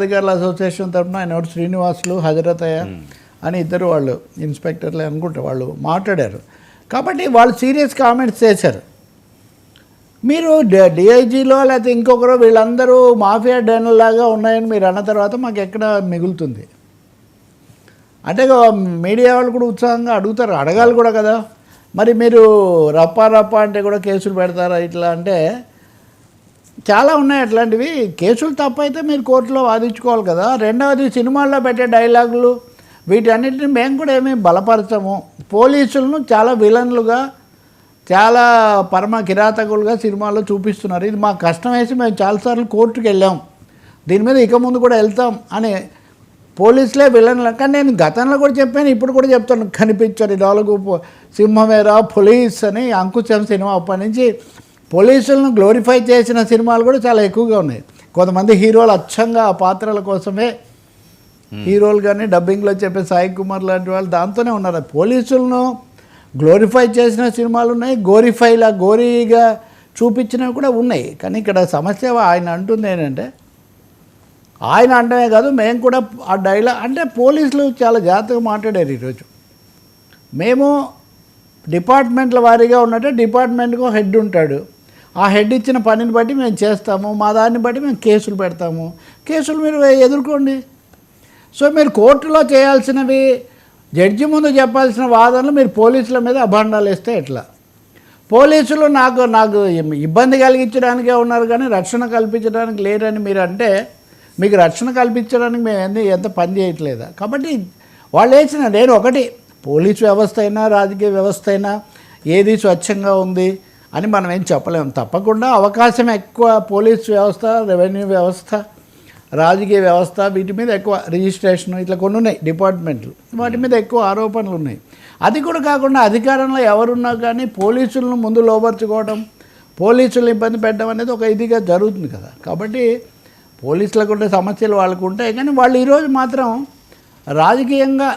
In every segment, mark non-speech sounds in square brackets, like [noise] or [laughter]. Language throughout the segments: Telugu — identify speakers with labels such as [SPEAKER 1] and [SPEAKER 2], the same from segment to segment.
[SPEAKER 1] అధికారుల అసోసియేషన్ తరఫున ఆయన శ్రీనివాసులు హజరతయ్య అని ఇద్దరు వాళ్ళు ఇన్స్పెక్టర్లే అనుకుంటే వాళ్ళు మాట్లాడారు. కాబట్టి వాళ్ళు సీరియస్ కామెంట్స్ చేశారు. మీరు డిఐజీలో లేకపోతే ఇంకొకరు వీళ్ళందరూ మాఫియా లాగా ఉన్నాయని మీరు అన్న తర్వాత మాకు ఎక్కడ మిగులుతుంది? అంటే మీడియా వాళ్ళు కూడా ఉత్సాహంగా అడుగుతారు. అడగాలి కూడా కదా. మరి మీరు రప్పా రప్పా అంటే కూడా కేసులు పెడతారా ఇట్లా అంటే చాలా ఉన్నాయి అట్లాంటివి. కేసులు తప్పైతే మీరు కోర్టులో వాదించుకోవాలి కదా. రెండవది సినిమాల్లో పెట్టే డైలాగులు వీటన్నిటిని మేము కూడా ఏమీ బలపరచము. పోలీసులను చాలా విలన్లుగా చాలా పరమ కిరాతకులుగా సినిమాల్లో చూపిస్తున్నారు. ఇది మా కష్టం వేసి మేము చాలాసార్లు కోర్టుకు వెళ్ళాం. దీని మీద ఇక ముందు కూడా వెళ్తాం అని పోలీసులే విలన్లు. కానీ నేను గతంలో కూడా చెప్పాను ఇప్పుడు కూడా చెప్తాను. కనిపించారు నాలుగు సింహమేరా పోలీస్ అని అంకుశం సినిమా అప్పటి నుంచి పోలీసులను గ్లోరిఫై చేసిన సినిమాలు కూడా చాలా ఎక్కువగా ఉన్నాయి. కొంతమంది హీరోలు అచ్చంగా ఆ పాత్రల కోసమే హీరోలు కానీ డబ్బింగ్లో చెప్పే సాయి కుమార్ లాంటి వాళ్ళు దాంతోనే ఉన్నారు. పోలీసులను గ్లోరిఫై చేసిన సినిమాలు ఉన్నాయి. గోరిఫైలా గోరీగా చూపించినవి కూడా ఉన్నాయి. కానీ ఇక్కడ సమస్య ఆయన అంటుంది ఏంటంటే ఆయన అంటమే కాదు మేము కూడా ఆ డైలాగ్ అంటే పోలీసులు చాలా జాగ్రత్తగా మాట్లాడారు ఈరోజు. మేము డిపార్ట్మెంట్ల వారీగా ఉన్నట్టే డిపార్ట్మెంట్కు హెడ్ ఉంటాడు. ఆ హెడ్ ఇచ్చిన పనిని బట్టి మేము చేస్తాము మా దాన్ని బట్టి మేము కేసులు పెడతాము. కేసులు మీరు ఎదుర్కోండి. సో మీరు కోర్టులో చేయాల్సినవి జడ్జి ముందు చెప్పాల్సిన వాదనలు మీరు పోలీసుల మీద అభాండాలు వేస్తే ఎట్లా? పోలీసులు నాకు నాకు ఇబ్బంది కలిగించడానికే ఉన్నారు కానీ రక్షణ కల్పించడానికి లేరని మీరు అంటే మీకు రక్షణ కల్పించడానికి మేము ఎంత ఎంత పని చేయట్లేదా? కాబట్టి వాళ్ళు వేసిన నేను ఒకటి పోలీసు వ్యవస్థ అయినా రాజకీయ వ్యవస్థ అయినా ఏది స్వచ్ఛంగా ఉంది అని మనం ఏం చెప్పలేము తప్పకుండా అవకాశం ఎక్కువ పోలీస్ వ్యవస్థ రెవెన్యూ వ్యవస్థ రాజకీయ వ్యవస్థ వీటి మీద ఎక్కువ రిజిస్ట్రేషన్ ఇట్లా కొన్ని ఉన్నాయి డిపార్ట్మెంట్లు. వాటి మీద ఎక్కువ ఆరోపణలు ఉన్నాయి. అది కూడా కాకుండా అధికారంలో ఎవరున్నా కానీ పోలీసులను ముందు లోపరుచుకోవడం పోలీసులు ఇబ్బంది పెట్టడం అనేది ఒక ఇదిగా జరుగుతుంది కదా. కాబట్టి పోలీసులకు ఉండే సమస్యలు వాళ్ళకు ఉంటాయి. కానీ వాళ్ళు ఈరోజు మాత్రం రాజకీయంగా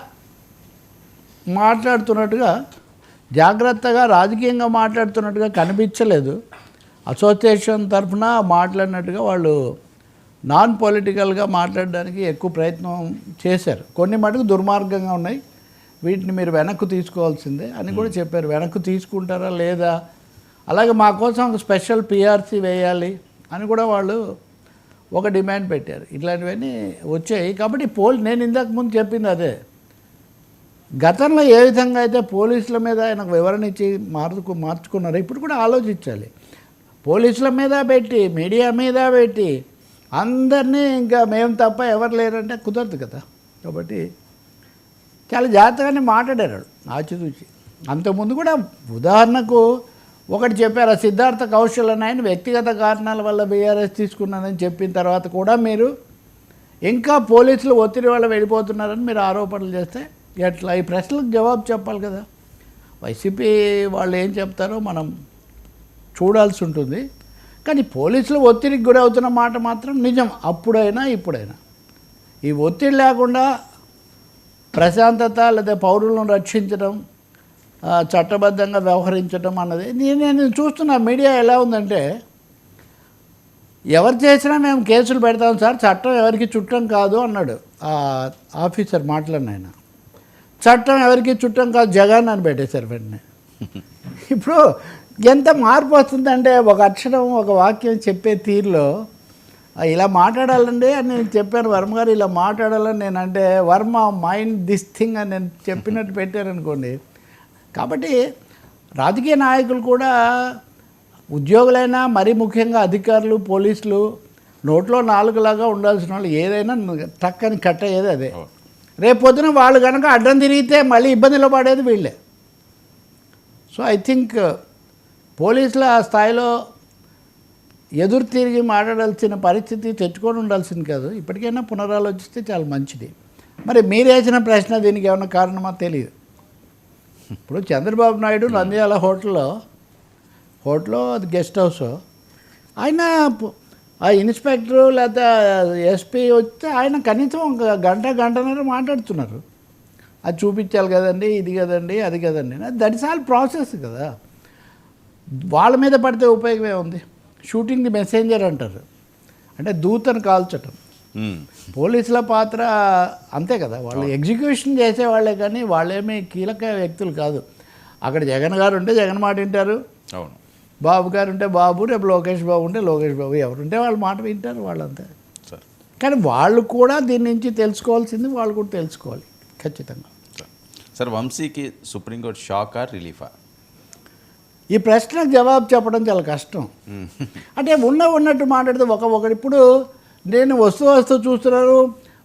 [SPEAKER 1] మాట్లాడుతున్నట్టుగా జాగ్రత్తగా రాజకీయంగా మాట్లాడుతున్నట్టుగా కనిపించలేదు. అసోసియేషన్ తరఫున మాట్లాడినట్టుగా వాళ్ళు నాన్ పొలిటికల్గా మాట్లాడడానికి ఎక్కువ ప్రయత్నం చేశారు. కొన్ని మటుకు దుర్మార్గంగా ఉన్నాయి. వీటిని మీరు వెనక్కు తీసుకోవాల్సిందే అని కూడా చెప్పారు. వెనక్కు తీసుకుంటారా లేదా? అలాగే మా కోసం ఒక స్పెషల్ పిఆర్సీ వేయాలి అని కూడా వాళ్ళు ఒక డిమాండ్ పెట్టారు. ఇట్లాంటివన్నీ వచ్చాయి. కాబట్టి పోల్ నేను ఇందాక ముందు చెప్పింది అదే. గతంలో ఏ విధంగా అయితే పోలీసుల మీద ఆయనకు వివరణ ఇచ్చి మార్చుకు మార్చుకున్నారో ఇప్పుడు కూడా ఆలోచించాలి. పోలీసుల మీద పెట్టి మీడియా మీద పెట్టి అందరినీ ఇంకా మేము తప్ప ఎవరు లేరంటే కుదరదు కదా. కాబట్టి చాలా జాగ్రత్తగానే మాట్లాడారు ఆచితూచి. అంతకుముందు కూడా ఉదాహరణకు ఒకటి చెప్పారు ఆ సిద్ధార్థ కౌశల్ అని ఆయన వ్యక్తిగత కారణాల వల్ల బీఆర్ఎస్ తీసుకున్నానని చెప్పిన తర్వాత కూడా మీరు ఇంకా పోలీసులు ఒత్తిడి వల్ల వెళ్ళిపోతున్నారని మీరు ఆరోపణలు చేస్తే ఎట్లా? ఈ ప్రశ్నలకు జవాబు చెప్పాలి కదా. వైసీపీ వాళ్ళు ఏం చెప్తారో మనం చూడాల్సి ఉంటుంది. కానీ పోలీసులు ఒత్తిడికి గురవుతున్న మాట మాత్రం నిజం. అప్పుడైనా ఇప్పుడైనా. ఈ ఒత్తిడి లేకుండా ప్రశాంతత లేదా పౌరులను రక్షించడం చట్టబద్ధంగా వ్యవహరించడం అన్నది నేను నేను చూస్తున్నా మీడియా ఎలా ఉందంటే ఎవరు చేసినా మేము కేసులు పెడతాం సార్ చట్టం ఎవరికి చుట్టం కాదు అన్నాడు ఆ ఆఫీసర్ మాట్లాడిన ఆయన. చట్టం ఎవరికి చుట్టం కాదు జగన్ అని పెట్టేశారు వెంటనే. ఇప్పుడు ఎంత మార్పు వస్తుందంటే ఒక అక్షరం ఒక వాక్యం చెప్పే తీరులో ఇలా మాట్లాడాలండి అని నేను చెప్పాను. వర్మ గారు ఇలా మాట్లాడాలని నేను అంటే వర్మ మైండ్ దిస్ థింగ్ అని నేను చెప్పినట్టు పెట్టారనుకోండి. కాబట్టి రాజకీయ నాయకులు కూడా ఉద్యోగులైనా మరీ ముఖ్యంగా అధికారులు పోలీసులు నోట్లో నాలుగులాగా ఉండాల్సిన వాళ్ళు ఏదైనా టక్కని కట్ అయ్యేది అదే. రేపు పొద్దున వాళ్ళు కనుక అడ్డం తిరిగితే మళ్ళీ ఇబ్బందిలో పడేది వీళ్ళే. సో ఐ థింక్ పోలీసుల ఆ స్థాయిలో ఎదురు తిరిగి మాట్లాడాల్సిన పరిస్థితి తెచ్చుకొని ఉండాల్సింది కాదు. ఇప్పటికైనా పునరాలోచిస్తే చాలా మంచిది. మరి మీరేసిన ప్రశ్న దీనికి ఏమైనా కారణమా తెలియదు. ఇప్పుడు చంద్రబాబు నాయుడు నంద్యాల హోటల్లో హోటల్లో అది గెస్ట్ హౌస్. ఆయన ఆ ఇన్స్పెక్టరు లేదా ఎస్పీ వస్తే ఆయన కనీసం ఒక గంట గంటన్నర మాట్లాడుతున్నారు. అది చూపించాలి కదండి ఇది కదండి అది కదండి. దట్ ఇస్ ఆల్ ప్రాసెస్ కదా. వాళ్ళ మీద పడితే ఉపయోగమే ఉంది షూటింగ్ ది మెసెంజర్ అంటారు. అంటే దూతను కాల్చటం.
[SPEAKER 2] మ్మ్.
[SPEAKER 1] పోలీసుల పాత్ర అంతే కదా. వాళ్ళు ఎగ్జిక్యూషన్ చేసేవాళ్ళే కానీ వాళ్ళేమీ కీలక వ్యక్తులు కాదు. అక్కడ జగన్ గారు ఉంటే జగన్ మాట వింటారు.
[SPEAKER 2] అవును.
[SPEAKER 1] బాబు గారు ఉంటే బాబు రేపు లోకేష్ బాబు ఉంటే లోకేష్ బాబు ఎవరుంటే వాళ్ళ మాట వింటారు వాళ్ళంతే. కానీ వాళ్ళు కూడా దీని నుంచి తెలుసుకోవాల్సింది వాళ్ళు కూడా తెలుసుకోవాలి ఖచ్చితంగా.
[SPEAKER 2] సార్. సార్ వంశీకి సుప్రీంకోర్టు షాకా రిలీఫా?
[SPEAKER 1] ఈ ప్రశ్నకు జవాబు చెప్పడం చాలా కష్టం. అంటే ఉన్న ఉన్నట్టు మాట్లాడితే ఒక ఒకటి ఇప్పుడు నేను వస్తూ వస్తూ చూస్తున్నాను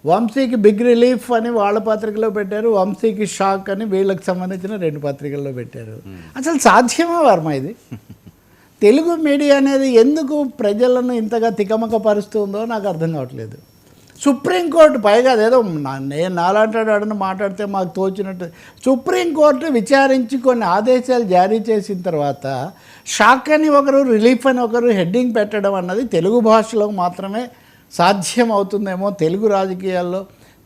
[SPEAKER 1] వంశీకి బిగ్ రిలీఫ్ అని వాళ్ళ పత్రికలో పెట్టారు వంశీకి షాక్ అని వీళ్ళకి సంబంధించిన రెండు పత్రికల్లో పెట్టారు. అసలు సాధ్యమా వర్మ ఇది? [laughs] తెలుగు మీడియా అనేది ఎందుకు ప్రజలను ఇంతగా తికమక పరుస్తుందో నాకు అర్థం కావట్లేదు. సుప్రీంకోర్టు పైగా అదేదో నేను నాలాంటాడు మాట్లాడితే మాకు తోచినట్టు సుప్రీంకోర్టు విచారించి కొన్ని ఆదేశాలు జారీ చేసిన తర్వాత షాక్ అని ఒకరు రిలీఫ్ అని ఒకరు హెడ్డింగ్ పెట్టడం అన్నది తెలుగు భాషలో మాత్రమే సాధ్యం అవుతుందేమో తెలుగు రాజకీయాల్లో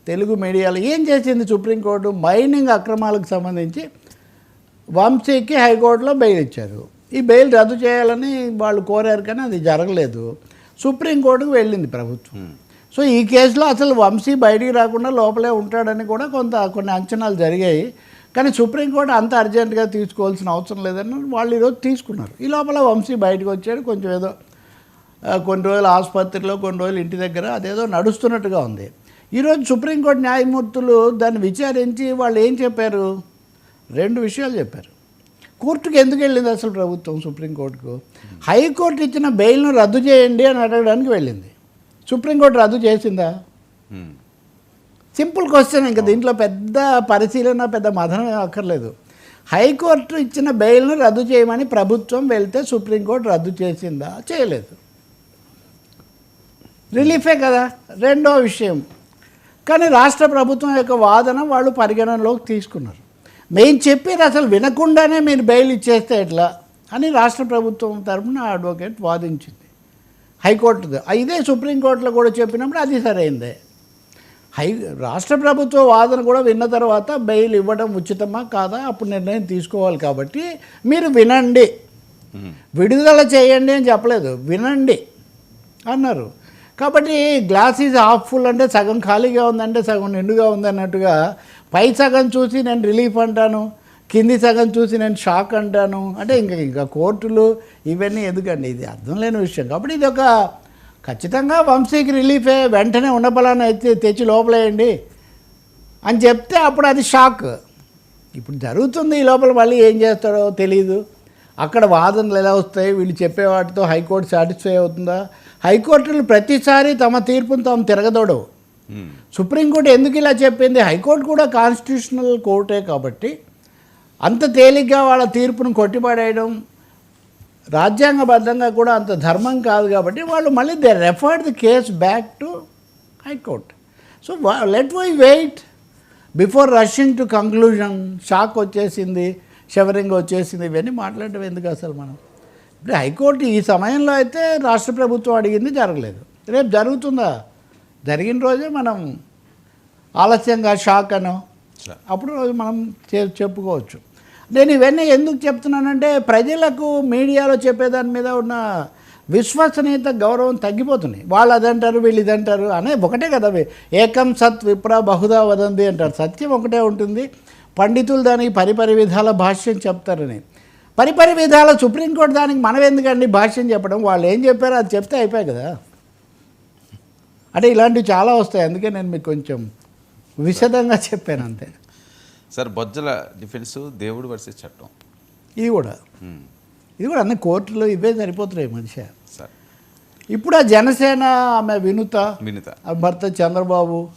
[SPEAKER 1] తెలుగు మీడియాలో. ఏం చేసింది సుప్రీంకోర్టు? మైనింగ్ అక్రమాలకు సంబంధించి వంశీకి హైకోర్టులో బెయిల్ ఇచ్చారు. ఈ బెయిల్ రద్దు చేయాలని వాళ్ళు కోరారు కానీ అది జరగలేదు. సుప్రీంకోర్టుకు వెళ్ళింది ప్రభుత్వం. సో ఈ కేసులో అసలు వంశీ బయటికి రాకుండా లోపలే ఉంటాడని కూడా కొంత కొన్ని అంచనాలు జరిగాయి. కానీ సుప్రీంకోర్టు అంత అర్జెంటుగా తీసుకోవాల్సిన అవసరం లేదని వాళ్ళు ఈరోజు తీసుకున్నారు. ఈ లోపల వంశీ బయటకు వచ్చాడు కొంచెం ఏదో కొన్ని రోజులు ఆసుపత్రిలో కొన్ని రోజులు ఇంటి దగ్గర అదేదో నడుస్తున్నట్టుగా ఉంది. ఈరోజు సుప్రీంకోర్టు న్యాయమూర్తులు దాన్ని విచారించి వాళ్ళు ఏం చెప్పారు? రెండు విషయాలు చెప్పారు. కోర్టుకు ఎందుకు వెళ్ళింది అసలు ప్రభుత్వం సుప్రీంకోర్టుకు? హైకోర్టు ఇచ్చిన బెయిల్ను రద్దు చేయండి అని అడగడానికి వెళ్ళింది. సుప్రీంకోర్టు రద్దు చేసిందా. సింపుల్ క్వశ్చన్ ఇంకా దీంట్లో పెద్ద పరిశీలన పెద్ద మదనం అక్కర్లేదు. హైకోర్టు ఇచ్చిన బెయిల్ను రద్దు చేయమని ప్రభుత్వం వెళ్తే సుప్రీంకోర్టు రద్దు చేసిందా? చేయలేదు. రిలీఫే కదా రెండో విషయం. కానీ రాష్ట్ర ప్రభుత్వం యొక్క వాదన వాళ్ళు పరిగణనలోకి తీసుకున్నారు. మేము చెప్పేది అసలు వినకుండానే మీరు బెయిల్ ఇచ్చేస్తే ఎట్లా? అని రాష్ట్ర ప్రభుత్వం తరఫున అడ్వకేట్ వాదించింది. హైకోర్టు ఇదే సుప్రీంకోర్టులో కూడా చెప్పినప్పుడు అది సరైందే. హై రాష్ట్ర ప్రభుత్వ వాదన కూడా విన్న తర్వాత బెయిల్ ఇవ్వడం ఉచితమా కాదా? అప్పుడు నిర్ణయం తీసుకోవాలి కాబట్టి మీరు వినండి. విడుదల చేయండి అని చెప్పలేదు. వినండి. అన్నారు. కాబట్టి గ్లాస్ ఈజ్ హాఫ్ ఫుల్ అంటే సగం ఖాళీగా ఉందంటే సగం నిండుగా ఉంది అన్నట్టుగా పై సగం చూసి నేను రిలీఫ్ అంటాను కింది సగం చూసి నేను షాక్ అంటాను. అంటే ఇంకా ఇంకా కోర్టులు ఇవన్నీ ఎందుకండి? ఇది అర్థం లేని విషయం. కాబట్టి ఇది ఒక ఖచ్చితంగా వంశీకి రిలీఫే వెంటనే ఉండబలాన్ని అయితే తెచ్చి లోపలేయండి అని చెప్తే అప్పుడు అది షాక్. ఇప్పుడు జరుగుతుంది ఈ లోపల మళ్ళీ ఏం చేస్తాడో తెలియదు అక్కడ వాదనలు ఎలా వస్తాయి? వీళ్ళు చెప్పే వాటితో హైకోర్టు సాటిస్ఫై అవుతుందా? హైకోర్టులు ప్రతిసారి తమ తీర్పును తాము తిరగదోడవు
[SPEAKER 2] మ్మ్.
[SPEAKER 1] సుప్రీంకోర్టు ఎందుకు ఇలా చెప్పింది? హైకోర్టు కూడా కాన్స్టిట్యూషనల్ కోర్టే కాబట్టి అంత తేలిగ్గా వాళ్ళ తీర్పును కొట్టిపడేయడం రాజ్యాంగబద్ధంగా కూడా అంత ధర్మం కాదు కాబట్టి వాళ్ళు మళ్ళీ they referred the case back to high court. So let why wait before rushing to conclusion. Shock వచ్చేసింది షవరింగ్ వచ్చేసింది ఇవన్నీ మాట్లాడటం ఎందుకు అసలు మనం? ఇప్పుడు హైకోర్టు ఈ సమయంలో అయితే రాష్ట్ర ప్రభుత్వం అడిగింది జరగలేదు. రేపు జరుగుతుందా? జరిగిన రోజే మనం ఆలస్యంగా షాక్ అనో అప్పుడు రోజు మనం చే- చెప్పుకోవచ్చు. నేను ఇవన్నీ ఎందుకు చెప్తున్నానంటే ప్రజలకు మీడియాలో చెప్పేదాని మీద ఉన్న విశ్వసనీయత గౌరవం తగ్గిపోతున్నాయి. వాళ్ళు అదంటారు వీళ్ళు ఇదంటారు అనే ఒకటే కదా. ఏకం సత్ విప్ర బహుదా వదంది అంటారు. సత్యం ఒకటే ఉంటుంది. పండితులు దానికి పరిపరి విధాల భాష్యం చెప్తారని. పరిపరి విధాల సుప్రీంకోర్టు దానికి మనం ఎందుకండి భాష్యం చెప్పడం? వాళ్ళు ఏం చెప్పారో అది చెప్తే అయిపోయాయి కదా. అంటే ఇలాంటివి చాలా వస్తాయి. అందుకే నేను మీకు కొంచెం విశదంగా చెప్పాను అంతే.
[SPEAKER 2] సార్ బొజ్జల డిఫెన్స్ దేవుడు వర్సెస్ చట్టం.
[SPEAKER 1] ఇది కూడా. ఇది కూడా అన్ని కోర్టులో ఇవే సరిపోతున్నాయి మనిషి
[SPEAKER 2] సార్.
[SPEAKER 1] ఇప్పుడు ఆ జనసేన ఆమె వినుత
[SPEAKER 2] వినిత.
[SPEAKER 1] భర్త చంద్రబాబు